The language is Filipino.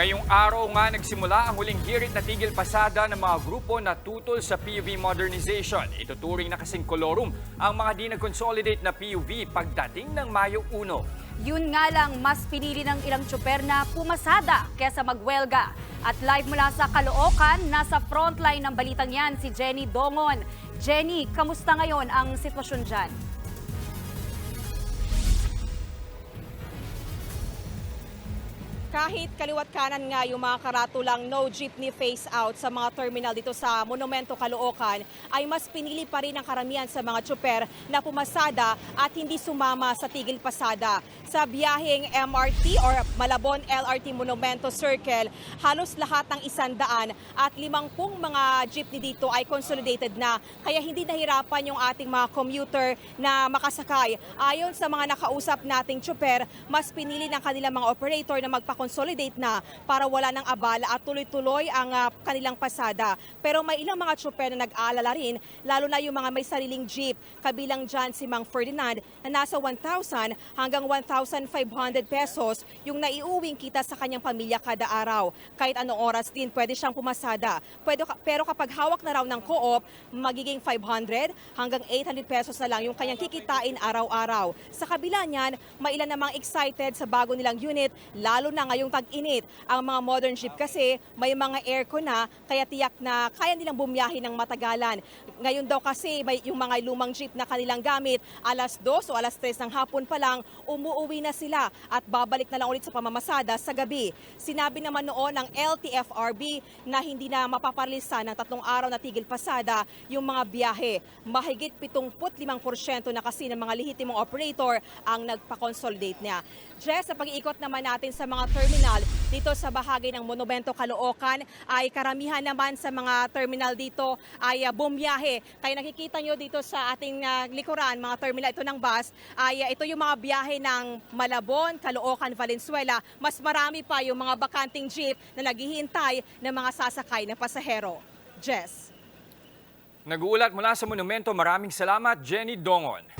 Ngayong araw nga nagsimula ang huling hirit na tigil pasada ng mga grupo na tutol sa PUV modernization. Ituturing na kasing kolorum ang mga di nag-consolidate na PUV pagdating ng Mayo 1. Yun nga lang, mas pinili ng ilang tsuper na pumasada kesa magwelga. At live mula sa Caloocan, nasa frontline ng balitang yan si Jenny Dongon. Jenny, kamusta ngayon ang sitwasyon dyan? Kahit kaliwat kanan nga yung mga karatulang no jeepney face out sa mga terminal dito sa Monumento Caloocan, ay mas pinili pa rin ang karamihan sa mga tsuper na pumasada at hindi sumama sa tigil pasada. Sa biyaheng MRT or Malabon LRT Monumento Circle, halos lahat ng isandaan at limangpung mga jeepney dito ay consolidated na. Kaya hindi nahirapan yung ating mga commuter na makasakay. Ayon sa mga nakausap nating tsuper, mas pinili ng kanilang mga operator na magpa-consolidate na para wala ng abala at tuloy-tuloy ang ah, kanilang pasada. Pero may ilang mga tsuper na nag-aalala rin, lalo na yung mga may sariling jeep. Kabilang dyan si Mang Ferdinand na nasa 1,000 hanggang 1,500 pesos yung naiuwing kita sa kanyang pamilya kada araw. Kahit anong oras din, pwede siyang pumasada. Pwede, pero kapag hawak na raw ng co-op, magiging 500 hanggang 800 pesos na lang yung kanyang kikitain araw-araw. Sa kabila niyan, may ilan namang excited sa bago nilang unit, lalo na ngayong tag-init. Ang mga modern jeep kasi may mga aircon na, kaya tiyak na kaya nilang bumiyahe ng matagalan. Ngayon daw kasi may yung mga lumang jeep na kanilang gamit, alas 2 o alas 3 ng hapon pa lang, umuuwi na sila at babalik na lang ulit sa pamamasada sa gabi. Sinabi naman noon ng LTFRB na hindi na mapaparalisa ng tatlong araw na tigil pasada yung mga biyahe. Mahigit 75% na kasi ng mga lihitimong operator ang nagpa-consolidate niya. Jess, sa pag-iikot naman natin sa mga terminal dito sa bahagi ng Monumento Caloocan ay karamihan naman sa mga terminal dito ay uh, bumiyahe. Kaya nakikita nyo dito sa ating ah, likuran, mga terminal ito ng bus, ay ah, ito yung mga biyahe ng Malabon, Caloocan, Valenzuela. Mas marami pa yung mga bakanting jeep na naghihintay ng mga sasakay na pasahero. Jess. Nag-uulat mula sa monumento, maraming salamat Jenny Dongon.